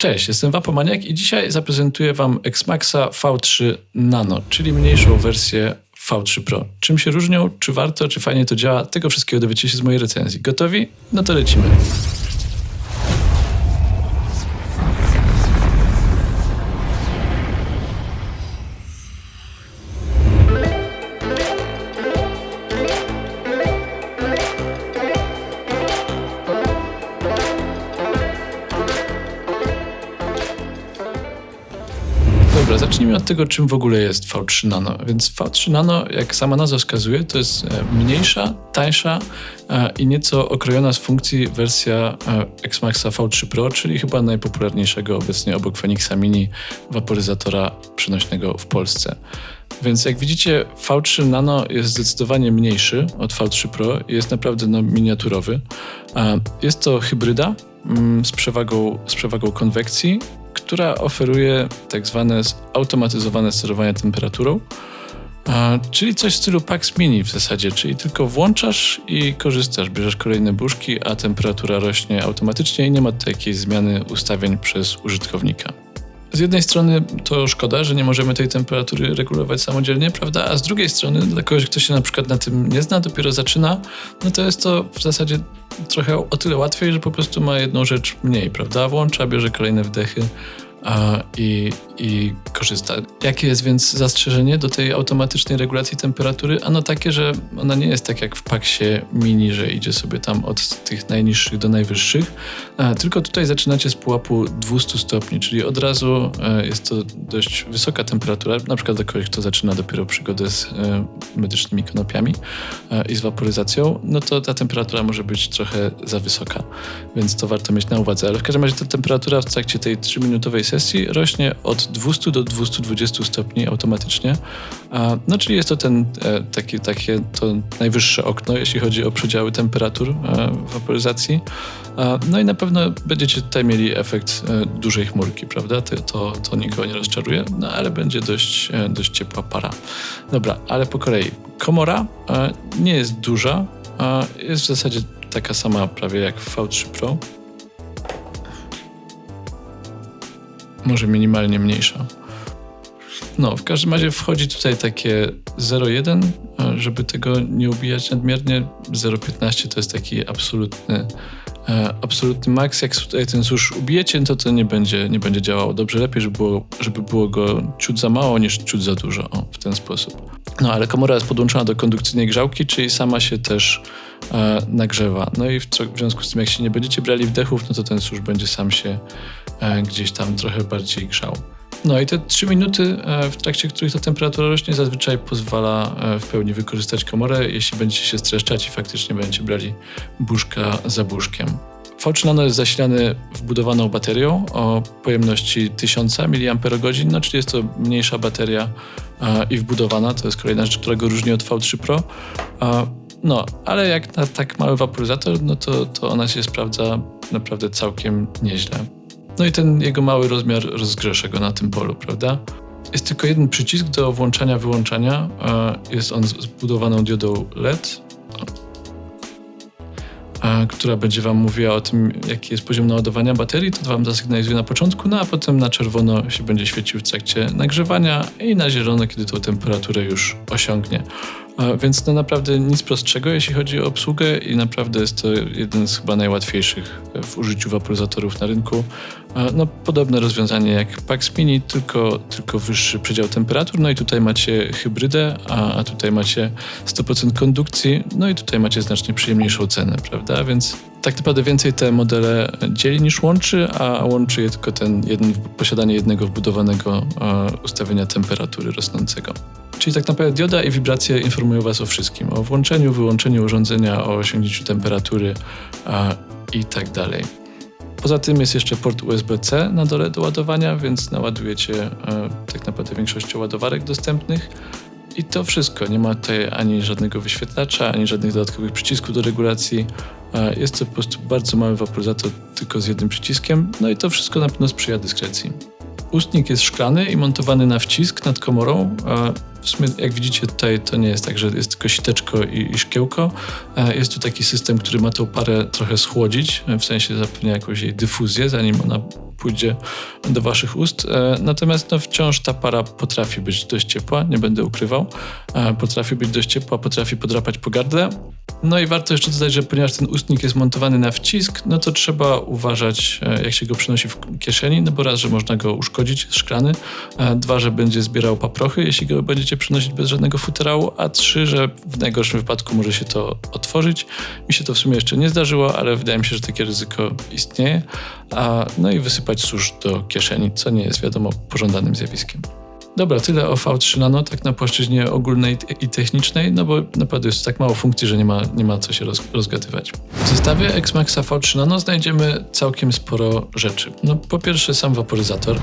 Cześć, jestem Wapomaniak i dzisiaj zaprezentuję Wam Xmaxa V3 Nano, czyli mniejszą wersję V3 Pro. Czym się różnią, czy warto, czy fajnie to działa, tego wszystkiego dowiecie się z mojej recenzji. Gotowi? No to lecimy. Tego, czym w ogóle jest V3 Nano. Więc V3 Nano, jak sama nazwa wskazuje, to jest e, mniejsza, tańsza e, i nieco okrojona z funkcji wersja e, Xmaxa V3 Pro, czyli chyba najpopularniejszego obecnie obok Phoenixa Mini waporyzatora przenośnego w Polsce. Więc jak widzicie, V3 Nano jest zdecydowanie mniejszy od V3 Pro i jest naprawdę no, miniaturowy. Jest to hybryda mm, z przewagą, z przewagą konwekcji, która oferuje tak zwane automatyzowane sterowanie temperaturą, czyli coś w stylu Pax Mini w zasadzie, czyli tylko włączasz i korzystasz, bierzesz kolejne buszki, a temperatura rośnie automatycznie i nie ma tutaj jakiejś zmiany ustawień przez użytkownika. Z jednej strony to szkoda, że nie możemy tej temperatury regulować samodzielnie, prawda? A z drugiej strony, dla kogoś, kto się na przykład na tym nie zna, dopiero zaczyna, no to jest to w zasadzie trochę o tyle łatwiej, że po prostu ma jedną rzecz mniej, prawda? Włącza, bierze kolejne wdechy i, i korzysta. Jakie jest więc zastrzeżenie do tej automatycznej regulacji temperatury? Ano takie, że ona nie jest tak jak w Paxie Mini, że idzie sobie tam od tych najniższych do najwyższych, tylko tutaj zaczynacie z pułapu 200 stopni, czyli od razu e, jest to dość wysoka temperatura, na przykład dla kogoś, kto zaczyna dopiero przygodę z e, medycznymi konopiami e, i z waporyzacją, no to ta temperatura może być trochę za wysoka, więc to warto mieć na uwadze. Ale w każdym razie ta temperatura w trakcie tej 3-minutowej sesji rośnie od 200 do 220 stopni automatycznie. No czyli jest to ten e, taki, takie to najwyższe okno, jeśli chodzi o przedziały temperatur e, waporyzacji. No i na pewno będziecie tutaj mieli efekt e, dużej chmurki, prawda? To, to nikogo nie rozczaruje, no ale będzie dość, dość ciepła para. Dobra, ale po kolei. Komora nie jest duża, jest w zasadzie taka sama prawie jak w V3 Pro. Może minimalnie mniejsza. No, w każdym razie wchodzi tutaj takie 0,1, żeby tego nie ubijać nadmiernie. 0,15 to jest taki absolutny, e, absolutny maks. Jak tutaj ten susz ubijecie, to to nie będzie, nie będzie działało dobrze. Lepiej, żeby było, żeby było go ciut za mało niż ciut za dużo. O, w ten sposób. No, ale komora jest podłączona do kondukcyjnej grzałki, czyli sama się też e, nagrzewa. No i w, w, związku z tym, jak się nie będziecie brali wdechów, no to ten susz będzie sam się e, gdzieś tam trochę bardziej grzał. No i te 3 minuty, e, w trakcie których ta temperatura rośnie, zazwyczaj pozwala e, w pełni wykorzystać komorę, jeśli będziecie się streszczać i faktycznie będziecie brali buszka za buszkiem. V3 Nano jest zasilany wbudowaną baterią o pojemności 1000 mAh, no czyli jest to mniejsza bateria i wbudowana. To jest kolejna rzecz, która go różni od V3 Pro. No, ale jak na tak mały waporyzator, no to, to ona się sprawdza naprawdę całkiem nieźle. No i ten jego mały rozmiar rozgrzesze go na tym polu, prawda? Jest tylko jeden przycisk do włączania, wyłączania. Jest on zbudowaną diodą LED, która będzie Wam mówiła o tym, jaki jest poziom naładowania baterii. To Wam zasygnalizuje na początku, no a potem na czerwono się będzie świecił w trakcie nagrzewania i na zielono, kiedy tą temperaturę już osiągnie. Więc no naprawdę nic prostszego, jeśli chodzi o obsługę i naprawdę jest to jeden z chyba najłatwiejszych w użyciu waporyzatorów na rynku. No, podobne rozwiązanie jak Pax Mini, tylko, tylko wyższy przedział temperatur. No i tutaj macie hybrydę, a, a tutaj macie 100% kondukcji, no i tutaj macie znacznie przyjemniejszą cenę, prawda? Więc tak naprawdę więcej te modele dzieli niż łączy, a łączy je tylko ten jeden, posiadanie jednego wbudowanego ustawienia temperatury rosnącego. Czyli tak naprawdę dioda i wibracje informują Was o wszystkim. O włączeniu, wyłączeniu urządzenia, o osiągnięciu temperatury a, i tak dalej. Poza tym jest jeszcze port USB-C na dole do ładowania, więc naładujecie e, tak naprawdę większością ładowarek dostępnych. I to wszystko. Nie ma tutaj ani żadnego wyświetlacza, ani żadnych dodatkowych przycisków do regulacji. E, jest to po prostu bardzo mały waporyzator tylko z jednym przyciskiem. No i to wszystko na pewno sprzyja dyskrecji. Ustnik jest szklany i montowany na wcisk nad komorą. W sumie, jak widzicie tutaj, to nie jest tak, że jest tylko siteczko i, i szkiełko. Jest tu taki system, który ma tą parę trochę schłodzić, w sensie zapewnia jakąś jej dyfuzję, zanim ona pójdzie do waszych ust. E, natomiast no, wciąż ta para potrafi być dość ciepła, nie będę ukrywał. E, potrafi być dość ciepła, potrafi podrapać po gardle. No i warto jeszcze dodać, że ponieważ ten ustnik jest montowany na wcisk, no to trzeba uważać, e, jak się go przynosi w kieszeni, no bo raz, że można go uszkodzić, szklany, dwa, że będzie zbierał paprochy, jeśli go będziecie przynosić bez żadnego futerału, a trzy, że w najgorszym wypadku może się to otworzyć. Mi się to w sumie jeszcze nie zdarzyło, ale wydaje mi się, że takie ryzyko istnieje. A, no i wysypać susz do kieszeni, co nie jest wiadomo pożądanym zjawiskiem. Dobra, tyle o V3 Nano, tak na płaszczyźnie ogólnej i technicznej, no bo naprawdę jest tak mało funkcji, że nie ma, nie ma co się roz, rozgadywać. W zestawie Xmaxa V3 Nano znajdziemy całkiem sporo rzeczy. No po pierwsze sam waporyzator.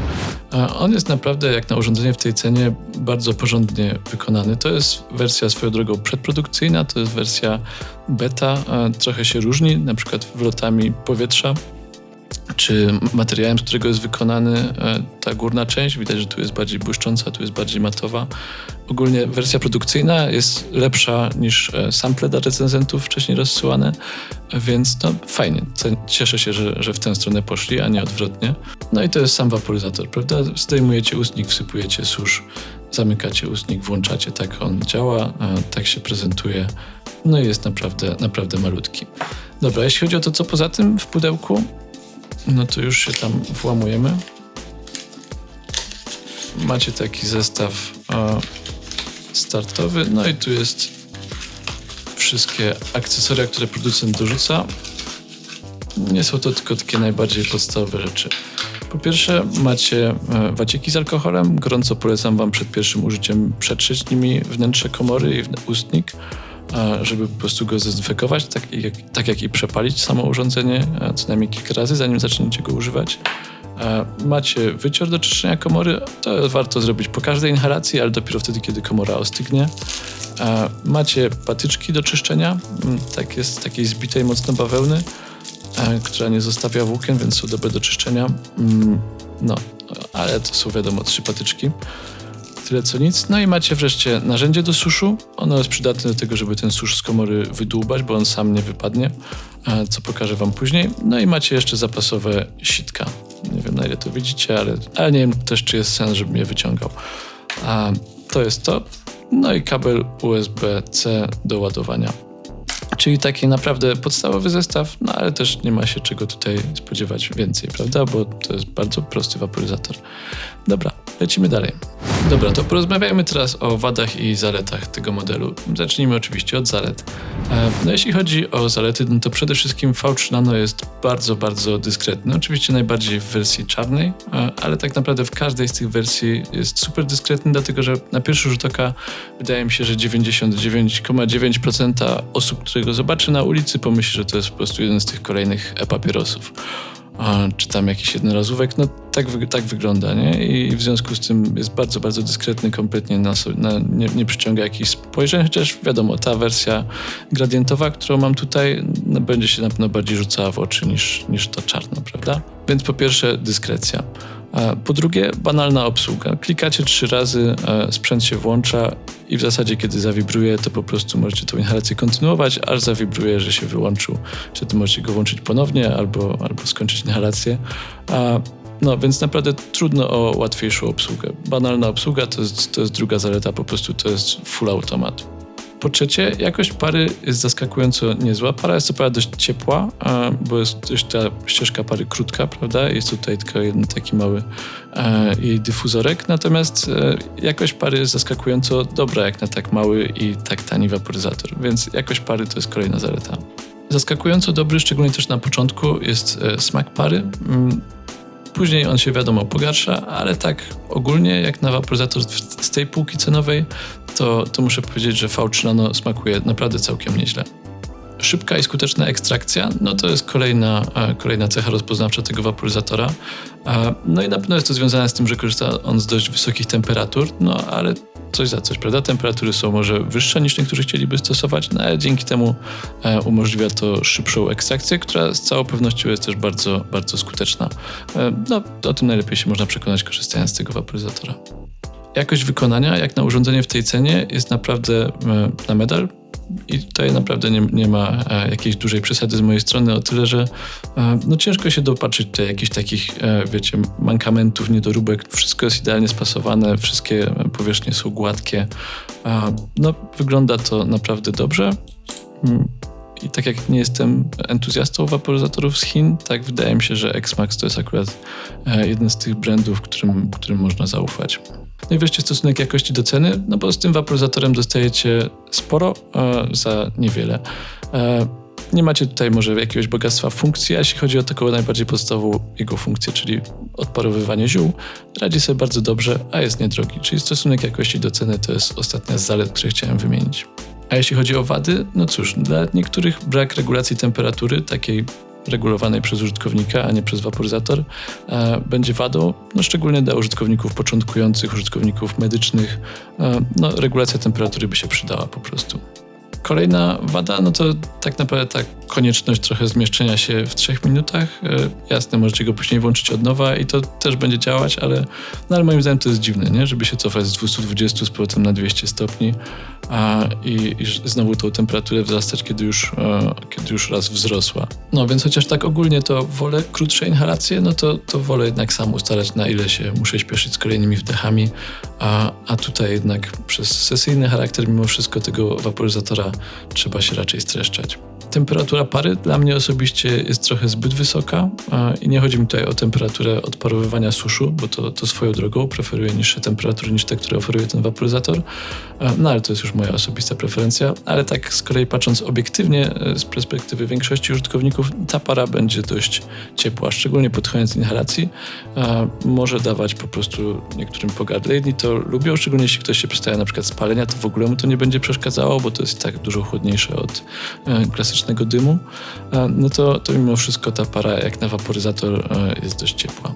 On jest naprawdę jak na urządzenie w tej cenie bardzo porządnie wykonany. To jest wersja swoją drogą przedprodukcyjna, to jest wersja beta, trochę się różni, na przykład wlotami powietrza czy materiałem, z którego jest wykonany e, ta górna część. Widać, że tu jest bardziej błyszcząca, tu jest bardziej matowa. Ogólnie wersja produkcyjna jest lepsza niż e, sample dla recenzentów wcześniej rozsyłane, więc no fajnie. Cieszę się, że, że w tę stronę poszli, a nie odwrotnie. No i to jest sam waporyzator, prawda? Zdejmujecie ustnik, wsypujecie susz, zamykacie ustnik, włączacie, tak on działa, tak się prezentuje. No i jest naprawdę, naprawdę malutki. Dobra, jeśli chodzi o to, co poza tym w pudełku, no to już się tam włamujemy. Macie taki zestaw startowy, no i tu jest wszystkie akcesoria, które producent dorzuca. Nie są to tylko takie najbardziej podstawowe rzeczy. Po pierwsze macie e, wacieki z alkoholem. Gorąco polecam Wam przed pierwszym użyciem przetrzeć nimi wnętrze komory i ustnik żeby po prostu go zdezynfekować, tak jak, tak jak i przepalić samo urządzenie co najmniej kilka razy, zanim zaczniecie go używać. Macie wycior do czyszczenia komory, to warto zrobić po każdej inhalacji, ale dopiero wtedy, kiedy komora ostygnie. Macie patyczki do czyszczenia, mm, tak jest takiej zbitej mocno bawełny, która nie zostawia włókien, więc są dobre do czyszczenia. Mm, no, ale to są wiadomo trzy patyczki tyle co nic. No i macie wreszcie narzędzie do suszu. Ono jest przydatne do tego, żeby ten susz z komory wydłubać, bo on sam nie wypadnie, co pokażę wam później. No i macie jeszcze zapasowe sitka. Nie wiem na ile to widzicie, ale, ale nie wiem też, czy jest sens, żebym je wyciągał. A to jest to. No i kabel USB-C do ładowania. Czyli taki naprawdę podstawowy zestaw, no ale też nie ma się czego tutaj spodziewać więcej, prawda? Bo to jest bardzo prosty waporyzator. Dobra, lecimy dalej. Dobra, to porozmawiajmy teraz o wadach i zaletach tego modelu. Zacznijmy oczywiście od zalet. E, no jeśli chodzi o zalety, no to przede wszystkim V3 Nano jest bardzo, bardzo dyskretny. Oczywiście najbardziej w wersji czarnej, e, ale tak naprawdę w każdej z tych wersji jest super dyskretny, dlatego że na pierwszy rzut oka wydaje mi się, że 99,9% osób, które go zobaczy na ulicy, pomyśli, że to jest po prostu jeden z tych kolejnych e-papierosów czy tam jakiś jednorazówek, no tak, tak wygląda, nie? I w związku z tym jest bardzo, bardzo dyskretny, kompletnie na, na, nie, nie przyciąga jakichś spojrzeń, chociaż wiadomo, ta wersja gradientowa, którą mam tutaj, no, będzie się na pewno bardziej rzucała w oczy niż, niż ta czarna, prawda? Więc po pierwsze dyskrecja. Po drugie, banalna obsługa. Klikacie trzy razy, sprzęt się włącza i w zasadzie, kiedy zawibruje, to po prostu możecie tą inhalację kontynuować, aż zawibruje, że się wyłączył. Wtedy możecie go włączyć ponownie albo, albo skończyć inhalację. No, więc naprawdę trudno o łatwiejszą obsługę. Banalna obsługa to jest, to jest druga zaleta, po prostu to jest full automat. Po trzecie, jakość pary jest zaskakująco niezła. Para jest co prawda dość ciepła, bo jest dość ta ścieżka pary krótka, prawda? Jest tutaj tylko jeden taki mały e, jej dyfuzorek, natomiast e, jakość pary jest zaskakująco dobra, jak na tak mały i tak tani waporyzator, więc jakość pary to jest kolejna zaleta. Zaskakująco dobry, szczególnie też na początku, jest e, smak pary. Mm, później on się wiadomo pogarsza, ale tak ogólnie jak na waporyzator z tej półki cenowej, to, to muszę powiedzieć, że V3 Nano smakuje naprawdę całkiem nieźle. Szybka i skuteczna ekstrakcja, no to jest kolejna, e, kolejna cecha rozpoznawcza tego waporyzatora. E, no i na pewno jest to związane z tym, że korzysta on z dość wysokich temperatur, no ale coś za coś, prawda? Temperatury są może wyższe niż niektórzy chcieliby stosować, no ale dzięki temu e, umożliwia to szybszą ekstrakcję, która z całą pewnością jest też bardzo, bardzo skuteczna. No, o tym najlepiej się można przekonać korzystając z tego waporyzatora. Jakość wykonania, jak na urządzenie w tej cenie, jest naprawdę na medal. i tutaj naprawdę nie, nie ma e, jakiejś dużej przesady z mojej strony, o tyle, że e, no ciężko się dopatrzyć tutaj jakichś takich, e, wiecie, mankamentów, niedoróbek. Wszystko jest idealnie spasowane, wszystkie powierzchnie są gładkie. No, wygląda to naprawdę dobrze. Mm, I tak jak nie jestem entuzjastą waporyzatorów z Chin, tak wydaje mi się, że Xmax to jest akurat jeden z tych brandów, którym, którym można zaufać. No i wreszcie stosunek jakości do ceny, no bo z tym waporyzatorem dostajecie sporo e, za niewiele. E, nie macie tutaj może jakiegoś bogactwa funkcji, a jeśli chodzi o taką najbardziej podstawową jego funkcję, czyli odparowywanie ziół, radzi sobie bardzo dobrze, a jest niedrogi. Czyli stosunek jakości do ceny to jest ostatnia z zalet, które chciałem wymienić. A jeśli chodzi o wady, no cóż, dla niektórych brak regulacji temperatury, takiej regulowanej przez użytkownika, a nie przez waporyzator, e, będzie wadą, no szczególnie dla użytkowników początkujących, użytkowników medycznych. E, no, regulacja temperatury by się przydała po prostu. Kolejna wada, no to tak naprawdę ta konieczność trochę zmieszczenia się w trzech minutach. E, jasne, możecie go później włączyć od nowa i to też będzie działać, ale, no ale moim zdaniem to jest dziwne, nie? żeby się cofać z 220 z powrotem na 200 stopni a, i, i znowu tą temperaturę wzrastać, kiedy już, e, kiedy już raz wzrosła. No więc chociaż tak ogólnie to wolę krótsze inhalacje, no to, to wolę jednak sam ustalać na ile się muszę śpieszyć z kolejnymi wdechami, a, a tutaj jednak przez sesyjny charakter mimo wszystko tego waporyzatora trzeba się raczej streszczać. Temperatura pary dla mnie osobiście jest trochę zbyt wysoka i nie chodzi mi tutaj o temperaturę odparowywania suszu, bo to, to swoją drogą preferuję niższe temperatury niż te, które oferuje ten waporyzator. No ale to jest już moja osobista preferencja, ale tak z kolei patrząc obiektywnie e, z perspektywy większości użytkowników, ta para będzie dość ciepła, szczególnie pod koniec inhalacji. Może dawać po prostu niektórym pogardle. Jedni to lubią, szczególnie jeśli ktoś się przystawia na przykład spalenia, to w ogóle mu to nie będzie przeszkadzało, bo to jest tak dużo chłodniejsze od e, klasycznego dymu. No to, to mimo wszystko ta para jak na waporyzator e, jest dość ciepła.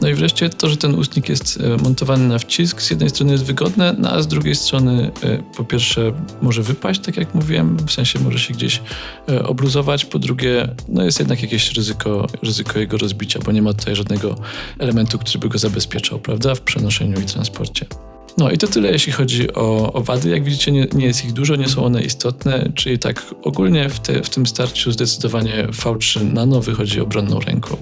No i wreszcie to, że ten ustnik jest e, montowany na wcisk, z jednej strony jest wygodne, no a z drugiej strony e, po pierwsze może wypaść, tak jak mówiłem, w sensie może się gdzieś e, obluzować, po drugie no jest jednak jakieś ryzyko, ryzyko jego rozbicia, bo nie ma tutaj żadnego elementu, który by go zabezpieczał, prawda, w przenoszeniu i transporcie. No i to tyle, jeśli chodzi o, o wady. Jak widzicie, nie, nie, jest ich dużo, nie są one istotne, czyli tak ogólnie w, te, w tym starciu zdecydowanie V3 Nano wychodzi obronną ręką.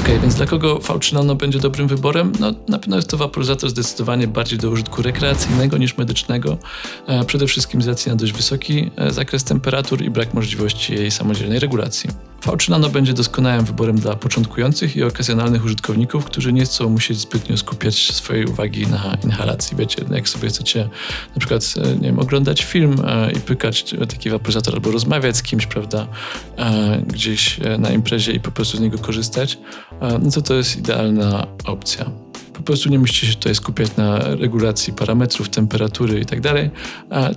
Ok, więc dla kogo V3 Nano będzie dobrym wyborem? No, na pewno jest to waporyzator zdecydowanie bardziej do użytku rekreacyjnego niż medycznego. E, przede wszystkim z racji na dość wysoki e, zakres temperatur i brak możliwości jej samodzielnej regulacji. V3 Nano będzie doskonałym wyborem dla początkujących i okazjonalnych użytkowników, którzy nie chcą musieć zbytnio skupiać swojej uwagi na inhalacji. Wiecie, jak sobie chcecie na przykład e, nie wiem, oglądać film e, i pykać taki waporyzator albo rozmawiać z kimś, prawda, e, gdzieś na imprezie i po prostu z niego korzystać, no to to jest idealna opcja. Po prostu nie musicie się tutaj skupiać na regulacji parametrów, temperatury i tak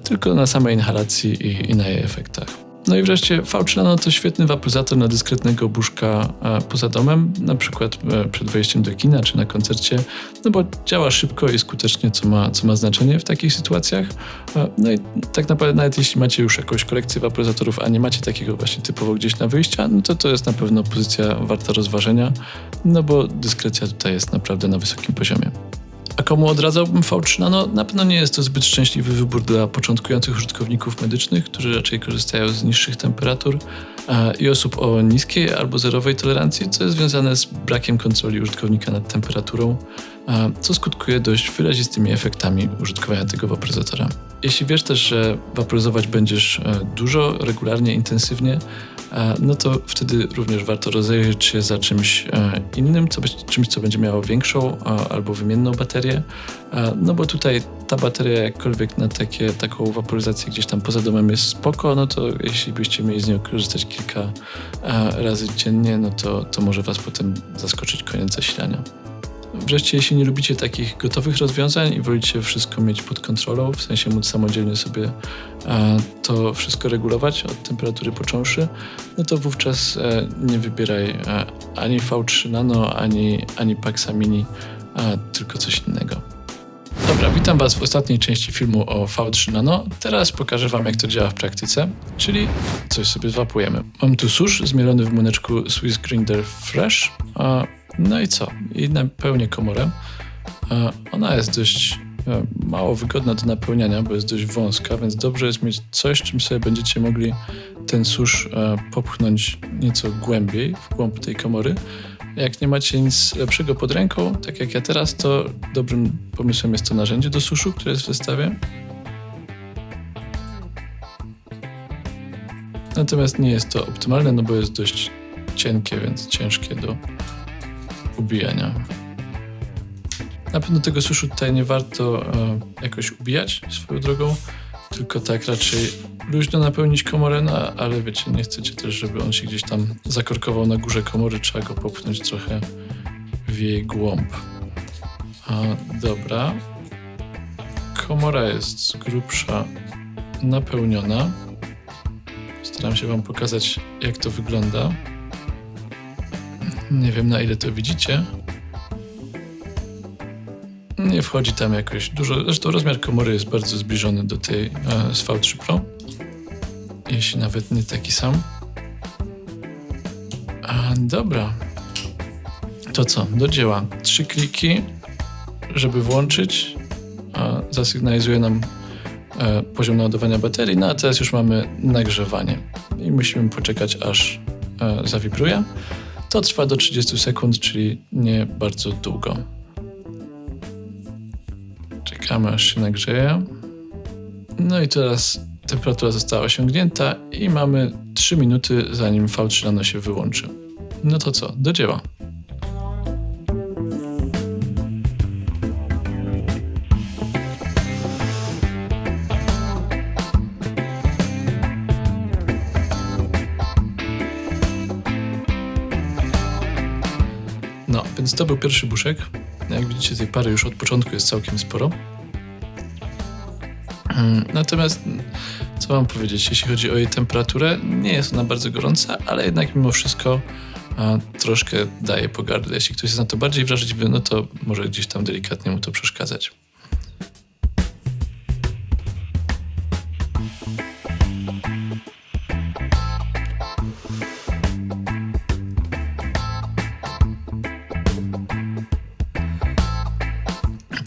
tylko na samej inhalacji i, i na jej efektach. No i wreszcie V3 Nano to świetny waporyzator na dyskretnego buszka e, poza domem, na przykład e, przed wejściem do kina czy na koncercie, no bo działa szybko i skutecznie, co ma, co ma znaczenie w takich sytuacjach. E, no i tak naprawdę nawet jeśli macie już jakąś kolekcję waporyzatorów, a nie macie takiego właśnie typowo gdzieś na wyjścia, no to to jest na pewno pozycja warta rozważenia, no bo dyskrecja tutaj jest naprawdę na wysokim poziomie. A komu odradzałbym V3 Nano? Na pewno nie jest to zbyt szczęśliwy wybór dla początkujących użytkowników medycznych, którzy raczej korzystają z niższych temperatur i osób o niskiej albo zerowej tolerancji, co jest związane z brakiem kontroli użytkownika nad temperaturą, co skutkuje dość wyrazistymi efektami użytkowania tego waporyzatora. Jeśli wiesz też, że waporyzować będziesz e, dużo, regularnie, intensywnie, no to wtedy również warto rozejrzeć się za czymś e, innym, co, czymś, co będzie miało większą albo wymienną baterię. No bo tutaj ta bateria jakkolwiek na takie, taką waporyzację gdzieś tam poza domem jest spoko, no to jeśli byście mieli z nią korzystać kilka razy dziennie, no to, to może Was potem zaskoczyć koniec zasilania. Wreszcie, jeśli nie lubicie takich gotowych rozwiązań i wolicie wszystko mieć pod kontrolą, w sensie móc samodzielnie sobie e, to wszystko regulować od temperatury począwszy, no to wówczas e, nie wybieraj e, ani V3 Nano, ani, ani Paxa Mini, tylko coś innego. Dobra, witam Was w ostatniej części filmu o V3 Nano. Teraz pokażę Wam, jak to działa w praktyce, czyli coś sobie zwapujemy. Mam tu susz zmielony w młyneczku Swiss Grinder Fresh, no i co? I napełnię komorę. Ona jest dość e, mało wygodna do napełniania, bo jest dość wąska, więc dobrze jest mieć coś, czym sobie będziecie mogli ten susz e, popchnąć nieco głębiej w głąb tej komory. Jak nie macie nic lepszego pod ręką, tak jak ja teraz, to dobrym pomysłem jest to narzędzie do suszu, które jest w zestawie. Natomiast nie jest to optymalne, no bo jest dość cienkie, więc ciężkie do ubijania. Na pewno tego suszu tutaj nie warto e, jakoś ubijać swoją drogą, tylko tak raczej luźno napełnić komorę, no, ale wiecie, nie chcecie też, żeby on się gdzieś tam zakorkował na górze komory, trzeba go popchnąć trochę w jej głąb. A, dobra. Komora jest grubsza napełniona. Staram się Wam pokazać, jak to wygląda. Nie wiem, na ile to widzicie. Nie wchodzi tam jakoś dużo. Zresztą rozmiar komory jest bardzo zbliżony do tej e, z V3 Pro. Jeśli nawet nie taki sam. A, dobra. To co? Do dzieła. Trzy kliki, żeby włączyć. A, zasygnalizuje nam e, poziom naładowania baterii. No a teraz już mamy nagrzewanie. I musimy poczekać, aż e, zawibruje. To trwa do 30 sekund, czyli nie bardzo długo. Czekamy aż się nagrzeje. No i teraz temperatura została osiągnięta i mamy 3 minuty zanim V3 Nano się wyłączy. No to co, do dzieła. To był pierwszy buszek. Jak widzicie, tej pary już od początku jest całkiem sporo. Mm, Natomiast, co mam powiedzieć, jeśli chodzi o jej temperaturę, nie jest ona bardzo gorąca, ale jednak mimo wszystko a, troszkę daje pogardę. Jeśli ktoś jest na to bardziej wrażliwy, no to może gdzieś tam delikatnie mu to przeszkadzać.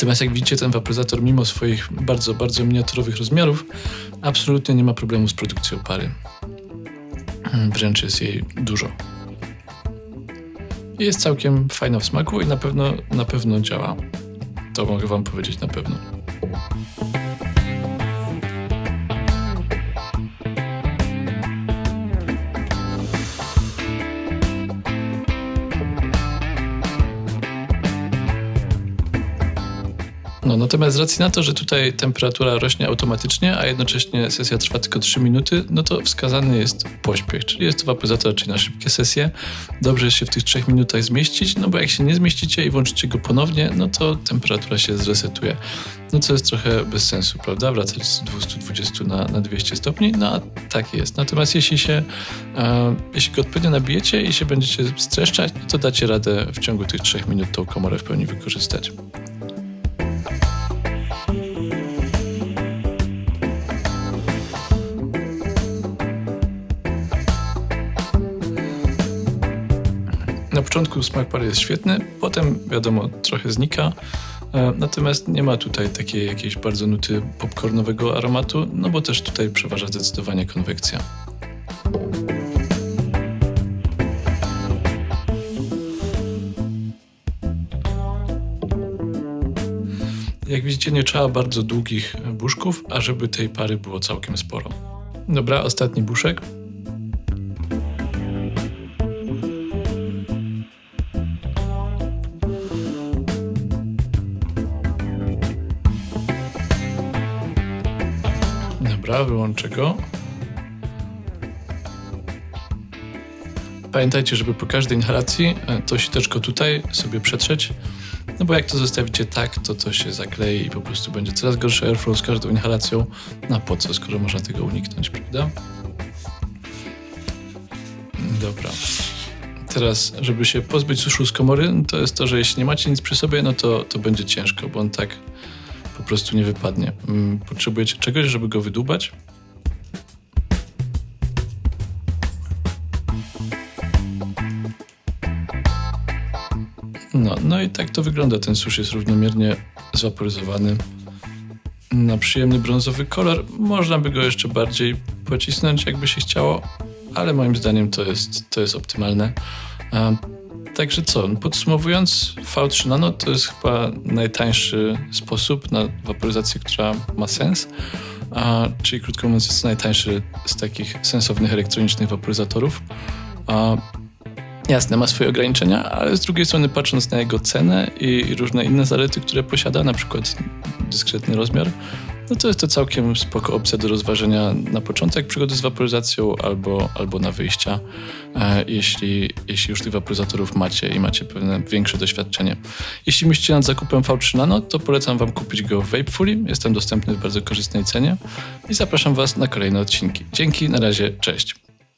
Natomiast jak widzicie, ten waporyzator, mimo swoich bardzo, bardzo miniaturowych rozmiarów, absolutnie nie ma problemu z produkcją pary. Mm, Wręcz jest jej dużo. Jest całkiem fajna w smaku i na pewno, na pewno działa. To mogę wam powiedzieć na pewno. Natomiast z racji na to, że tutaj temperatura rośnie automatycznie, a jednocześnie sesja trwa tylko 3 minuty, no to wskazany jest pośpiech, czyli jest to waporyzator raczej na szybkie sesje. Dobrze jest się w tych 3 minutach zmieścić, no bo jak się nie zmieścicie i włączycie go ponownie, no to temperatura się zresetuje. No co jest trochę bez sensu, prawda? Wracać z 220 na, na 200 stopni, no a tak jest. Natomiast jeśli się, e, jeśli go odpowiednio nabijecie i się będziecie streszczać, to dacie radę w ciągu tych 3 minut tą komorę w pełni wykorzystać. Początku smak pary jest świetny, potem wiadomo trochę znika. E, Natomiast nie ma tutaj takiej jakiejś bardzo nuty popcornowego aromatu, no bo też tutaj przeważa zdecydowanie konwekcja. Jak widzicie, nie trzeba bardzo długich buszków, a żeby tej pary było całkiem sporo. Dobra, ostatni buszek. Wyłączę go. Pamiętajcie, żeby po każdej inhalacji e, to siteczko tutaj sobie przetrzeć, no bo jak to zostawicie tak, to to się zaklei i po prostu będzie coraz gorszy airflow z każdą inhalacją. Na po co, skoro można tego uniknąć, prawda? Dobra. Teraz, żeby się pozbyć suszu z komory, to jest to, że jeśli nie macie nic przy sobie, no to, to będzie ciężko, bo on tak prostu nie wypadnie. Mm, Potrzebujecie czegoś, żeby go wydłubać. No, no i tak to wygląda. Ten susz jest równomiernie zwaporyzowany. na przyjemny brązowy kolor. Można by go jeszcze bardziej pocisnąć, jakby się chciało, ale moim zdaniem to jest, to jest optymalne. Także co, podsumowując, V3 Nano to jest chyba najtańszy sposób na waporyzację, która ma sens. A, czyli krótko mówiąc, jest najtańszy z takich sensownych elektronicznych waporyzatorów. A, jasne, ma swoje ograniczenia, ale z drugiej strony patrząc na jego cenę i różne inne zalety, które posiada, na przykład dyskretny rozmiar, no to jest to całkiem spoko opcja do rozważenia na początek przygody z waporyzacją albo, albo na wyjścia, e, jeśli, jeśli już tych waporyzatorów macie i macie pewne większe doświadczenie. Jeśli myślicie nad zakupem V3 Nano, to polecam Wam kupić go w Vapefully. Jest tam dostępny w bardzo korzystnej cenie i zapraszam Was na kolejne odcinki. Dzięki, na razie, cześć.